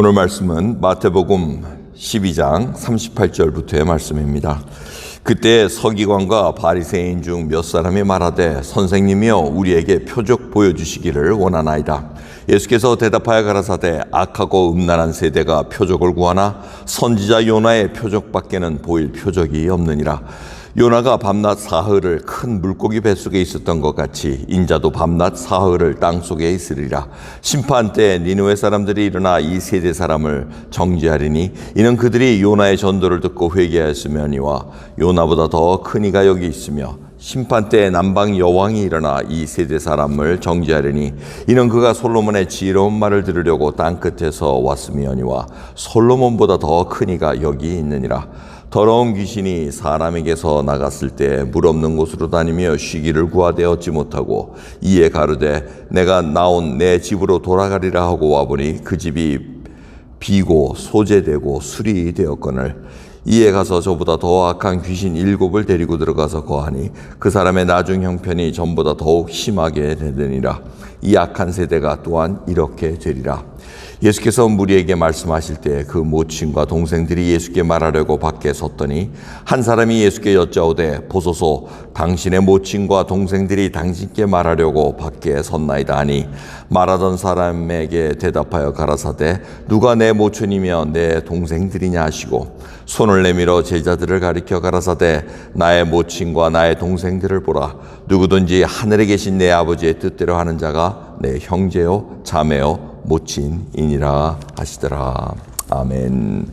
오늘 말씀은 마태복음 12장 38절부터의 말씀입니다. 그때 서기관과 바리새인 중 몇 사람이 말하되 선생님이여 우리에게 표적 보여주시기를 원하나이다. 예수께서 대답하여 가라사대 악하고 음란한 세대가 표적을 구하나 선지자 요나의 표적밖에는 보일 표적이 없느니라. 요나가 밤낮 사흘을 큰 물고기 뱃속에 있었던 것 같이 인자도 밤낮 사흘을 땅 속에 있으리라. 심판 때 니느웨 사람들이 일어나 이 세대 사람을 정죄하리니 이는 그들이 요나의 전도를 듣고 회개하였으며니와 요나보다 더 큰 이가 여기 있으며 심판 때 남방 여왕이 일어나 이 세대 사람을 정죄하리니 이는 그가 솔로몬의 지혜로운 말을 들으려고 땅 끝에서 왔으며니와 솔로몬보다 더 큰 이가 여기 있느니라 더러운 귀신이 사람에게서 나갔을 때 물 없는 곳으로 다니며 쉬기를 구하되 얻지 못하고 이에 가르되 내가 나온 내 집으로 돌아가리라 하고 와보니 그 집이 비고 소재되고 술이 되었거늘. 이에 가서 저보다 더 악한 귀신 일곱을 데리고 들어가서 거하니 그 사람의 나중 형편이 전보다 더욱 심하게 되느니라 이 악한 세대가 또한 이렇게 되리라. 예수께서 무리에게 말씀하실 때 그 모친과 동생들이 예수께 말하려고 밖에 섰더니 한 사람이 예수께 여짜오되 보소서 당신의 모친과 동생들이 당신께 말하려고 밖에 섰나이다 하니 말하던 사람에게 대답하여 가라사대 누가 내 모친이며 내 동생들이냐 하시고 손을 내밀어 제자들을 가리켜 가라사대 나의 모친과 나의 동생들을 보라 누구든지 하늘에 계신 내 아버지의 뜻대로 하는 자가 내 형제요 자매요 모친이니라 하시더라. 아멘.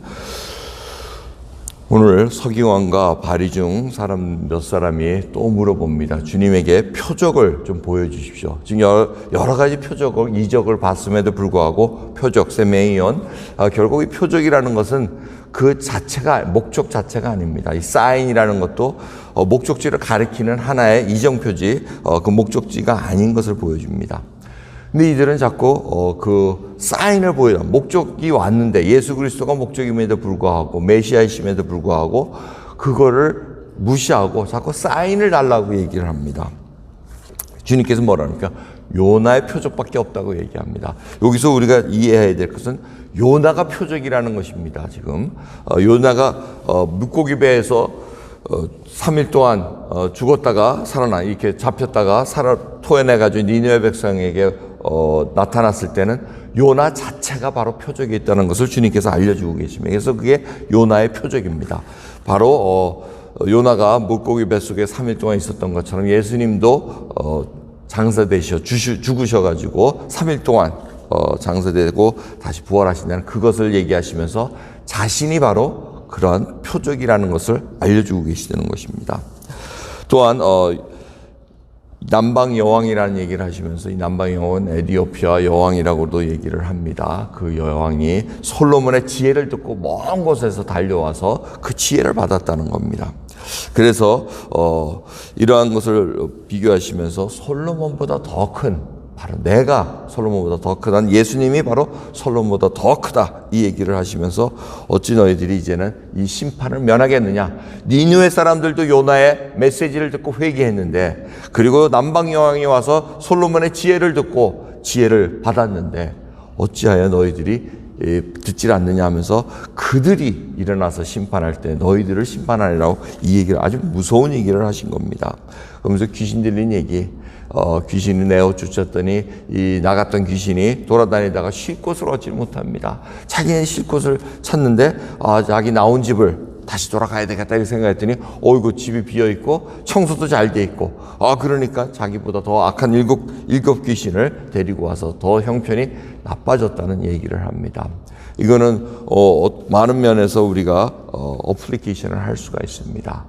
오늘 서기관과 바리 중 사람 몇 사람이 또 물어봅니다. 주님에게 표적을 좀 보여주십시오. 지금 여러, 여러 가지 표적을 이적을 봤음에도 불구하고 표적 세메이온 아, 결국 이 표적이라는 것은 그 자체가 목적 자체가 아닙니다. 이 사인이라는 것도 어, 목적지를 가리키는 하나의 이정 표지 어, 그 목적지가 아닌 것을 보여줍니다. 근데 이들은 자꾸 어, 그 사인을 보여 목적이 왔는데 예수 그리스도가 목적임에도 불구하고 메시아이심에도 불구하고 그거를 무시하고 자꾸 사인을 달라고 얘기를 합니다. 주님께서 뭐라니까 요나의 표적밖에 없다고 얘기합니다. 여기서 우리가 이해해야 될 것은 요나가 표적이라는 것입니다. 지금 어, 요나가 어, 물고기 배에서 어, 3일 동안 어, 죽었다가 살아나 이렇게 잡혔다가 살아 토해내 가지고 니느웨 백성에게 어, 나타났을 때는 요나 자체가 바로 표적이 있다는 것을 주님께서 알려주고 계십니다. 그래서 그게 요나의 표적입니다. 바로 어, 요나가 물고기 뱃속에 3일 동안 있었던 것처럼 예수님도 어, 장사되셔 주시, 죽으셔가지고 3일 동안 어, 장사되고 다시 부활하신다는 그것을 얘기하시면서 자신이 바로 그러한 표적이라는 것을 알려주고 계시다는 것입니다. 또한 어, 남방 여왕이라는 얘기를 하시면서 이 남방 여왕은 에디오피아 여왕이라고도 얘기를 합니다. 그 여왕이 솔로몬의 지혜를 듣고 먼 곳에서 달려와서 그 지혜를 받았다는 겁니다. 그래서 어, 이러한 것을 비교하시면서 솔로몬보다 더 큰 바로 내가 솔로몬보다 더 크다. 예수님이 바로 솔로몬보다 더 크다. 이 얘기를 하시면서 어찌 너희들이 이제는 이 심판을 면하겠느냐. 니누의 사람들도 요나의 메시지를 듣고 회개했는데 그리고 남방 여왕이 와서 솔로몬의 지혜를 듣고 지혜를 받았는데 어찌하여 너희들이 듣질 않느냐 하면서 그들이 일어나서 심판할 때 너희들을 심판하리라고 이 얘기를 아주 무서운 얘기를 하신 겁니다. 그러면서 귀신 들린 얘기 어, 귀신이 내어 쫓았더니 이 나갔던 귀신이 돌아다니다가 쉴 곳을 얻지 못합니다. 자기는 쉴 곳을 찾는데 아, 자기 나온 집을 다시 돌아가야 되겠다 이렇게 생각했더니 어이구 집이 비어 있고 청소도 잘 돼 있고 아 그러니까 자기보다 더 악한 일곱 일곱 귀신을 데리고 와서 더 형편이 나빠졌다는 얘기를 합니다. 이거는 어, 많은 면에서 우리가 어, 어플리케이션을 할 수가 있습니다.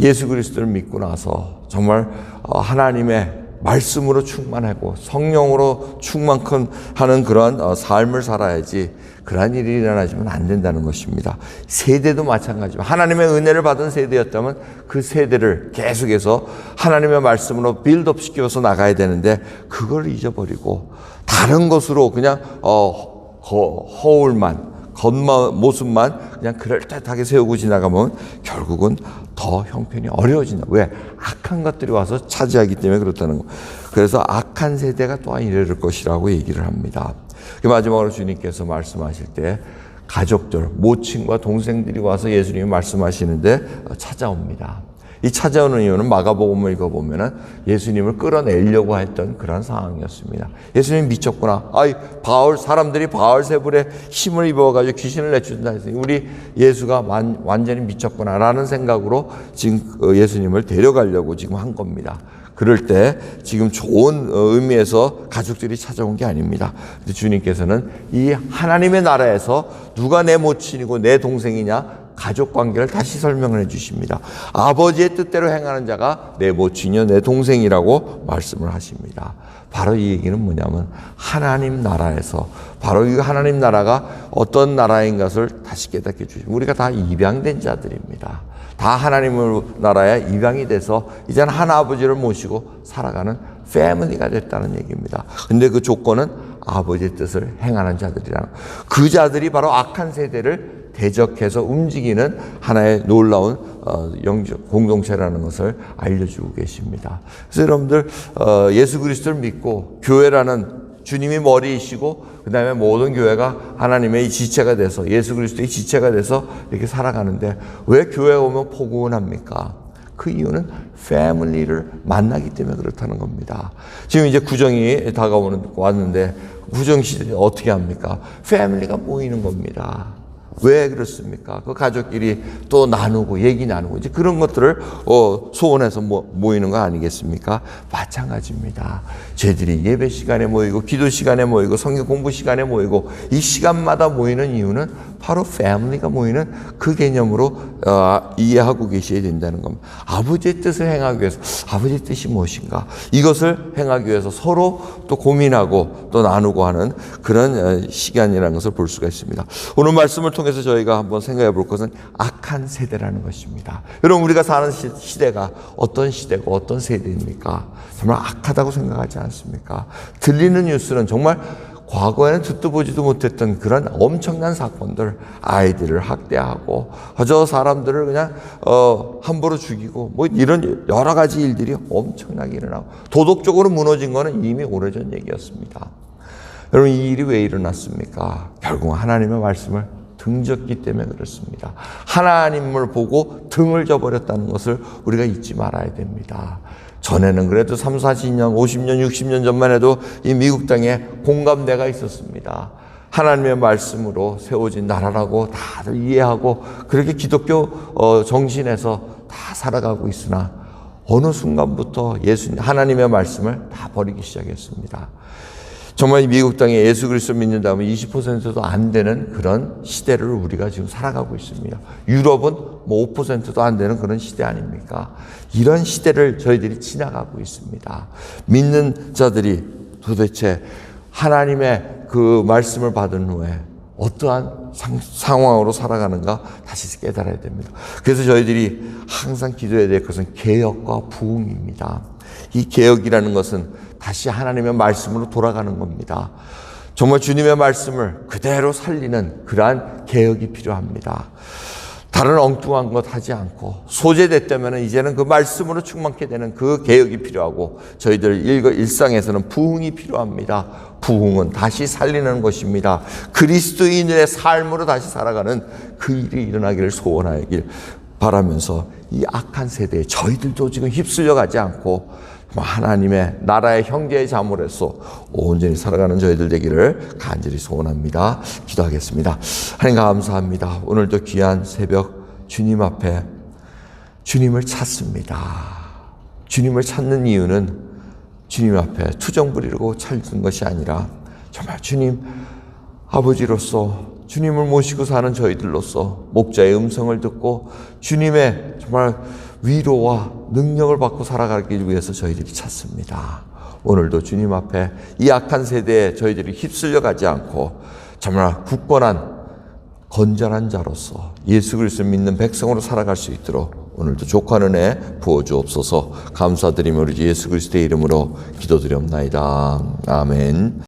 예수 그리스도를 믿고 나서 정말 어, 하나님의 말씀으로 충만하고 성령으로 충만하는 그러한 삶을 살아야지 그러한 일이 일어나지면 안 된다는 것입니다. 세대도 마찬가지입니다. 하나님의 은혜를 받은 세대였다면 그 세대를 계속해서 하나님의 말씀으로 빌드업 시켜서 나가야 되는데 그걸 잊어버리고 다른 것으로 그냥 어, 허울만 겉모 모습만 그냥 그럴듯하게 세우고 지나가면 결국은 더 형편이 어려워진다. 왜? 악한 것들이 와서 차지하기 때문에 그렇다는 거. 그래서 악한 세대가 또한 이럴 것이라고 얘기를 합니다. 그 마지막으로 주님께서 말씀하실 때 가족들, 모친과 동생들이 와서 예수님이 말씀하시는데 찾아옵니다. 이 찾아오는 이유는 마가복음을 읽어보면은 예수님을 끌어내려고 했던 그런 상황이었습니다. 예수님 미쳤구나. 아이, 바울, 사람들이 바울 세불에 힘을 입어가지고 귀신을 내준다 했으니 우리 예수가 완, 완전히 미쳤구나. 라는 생각으로 지금 그 예수님을 데려가려고 지금 한 겁니다. 그럴 때 지금 좋은 어, 의미에서 가족들이 찾아온 게 아닙니다. 주님께서는 이 하나님의 나라에서 누가 내 모친이고 내 동생이냐 가족 관계를 다시 설명을 해 주십니다. 아버지의 뜻대로 행하는 자가 내 모친이요 내 동생이라고 말씀을 하십니다. 바로 이 얘기는 뭐냐면 하나님 나라에서 바로 이 하나님 나라가 어떤 나라인 것을 다시 깨닫게 주십니다. 우리가 다 입양된 자들입니다. 다 하나님의 나라에 입양이 돼서 이제는 하나 아버지를 모시고 살아가는 패밀리가 됐다는 얘기입니다. 근데 그 조건은 아버지의 뜻을 행하는 자들이라는 그 자들이 바로 악한 세대를 대적해서 움직이는 하나의 놀라운 어, 공동체라는 것을 알려주고 계십니다. 그래서 여러분들 어, 예수 그리스도를 믿고 교회라는 주님이 머리이시고 그 다음에 모든 교회가 하나님의 이 지체가 돼서 예수 그리스도의 지체가 돼서 이렇게 살아가는데 왜 교회 오면 포근합니까? 그 이유는 패밀리를 만나기 때문에 그렇다는 겁니다. 지금 이제 구정이 다가오는 왔는데 구정 시대 어떻게 합니까? 패밀리가 모이는 겁니다. 왜 그렇습니까? 그 가족끼리 또 나누고 얘기 나누고 이제 그런 것들을 어, 소원해서 모, 모이는 거 아니겠습니까? 마찬가지입니다. 저희들이 예배 시간에 모이고 기도 시간에 모이고 성경 공부 시간에 모이고 이 시간마다 모이는 이유는 바로 패밀리가 모이는 그 개념으로 어, 이해하고 계셔야 된다는 겁니다. 아버지의 뜻을 행하기 위해서 아버지의 뜻이 무엇인가? 이것을 행하기 위해서 서로 또 고민하고 또 나누고 하는 그런 어, 시간이라는 것을 볼 수가 있습니다. 오늘 말씀을 통해 서 저희가 한번 생각해 볼 것은 악한 세대라는 것입니다. 여러분 우리가 사는 시, 시대가 어떤 시대고 어떤 세대입니까? 정말 악하다고 생각하지 않습니까? 들리는 뉴스는 정말 과거에는 듣도 보지도 못했던 그런 엄청난 사건들, 아이들을 학대하고, 저 사람들을 그냥, 어, 함부로 죽이고, 뭐 이런 여러 가지 일들이 엄청나게 일어나고, 도덕적으로 무너진 거는 이미 오래전 얘기였습니다. 여러분, 이 일이 왜 일어났습니까? 결국 하나님의 말씀을 등졌기 때문에 그렇습니다. 하나님을 보고 등을 져버렸다는 것을 우리가 잊지 말아야 됩니다. 전에는 그래도 3, 40년, 50년, 60년 전만 해도 이 미국 땅에 공감대가 있었습니다. 하나님의 말씀으로 세워진 나라라고 다들 이해하고 그렇게 기독교 어, 정신에서 다 살아가고 있으나 어느 순간부터 예수님, 하나님의 말씀을 다 버리기 시작했습니다. 정말 미국 땅에 예수 그리스도 믿는다면 20%도 안 되는 그런 시대를 우리가 지금 살아가고 있습니다. 유럽은 뭐 5%도 안 되는 그런 시대 아닙니까? 이런 시대를 저희들이 지나가고 있습니다. 믿는 자들이 도대체 하나님의 그 말씀을 받은 후에 어떠한 상, 상황으로 살아가는가 다시 깨달아야 됩니다. 그래서 저희들이 항상 기도해야 될 것은 개혁과 부흥입니다. 이 개혁이라는 것은 다시 하나님의 말씀으로 돌아가는 겁니다. 정말 주님의 말씀을 그대로 살리는 그러한 개혁이 필요합니다. 다른 엉뚱한 것 하지 않고 소재됐다면 이제는 그 말씀으로 충만케 되는 그 개혁이 필요하고 저희들 일, 일상에서는 부흥이 필요합니다. 부흥은 다시 살리는 것입니다. 그리스도인의 삶으로 다시 살아가는 그 일이 일어나기를 소원하길 바라면서 이 악한 세대에 저희들도 지금 휩쓸려 가지 않고 하나님의 나라의 형제의 자물에서 온전히 살아가는 저희들 되기를 간절히 소원합니다. 기도하겠습니다. 하나님 감사합니다. 오늘도 귀한 새벽 주님 앞에 주님을 찾습니다. 주님을 찾는 이유는 주님 앞에 투정 부리고 찾는 것이 아니라 정말 주님 아버지로서 주님을 모시고 사는 저희들로서 목자의 음성을 듣고 주님의 정말 위로와 능력을 받고 살아가기 위해서 저희들이 찾습니다. 오늘도 주님 앞에 이 악한 세대에 저희들이 휩쓸려 가지 않고 정말 굳건한 건전한 자로서 예수 그리스도 믿는 백성으로 살아갈 수 있도록 오늘도 족한 은혜 부어 주옵소서 감사드리며 우리 예수 그리스도의 이름으로 기도드리옵나이다. 아멘.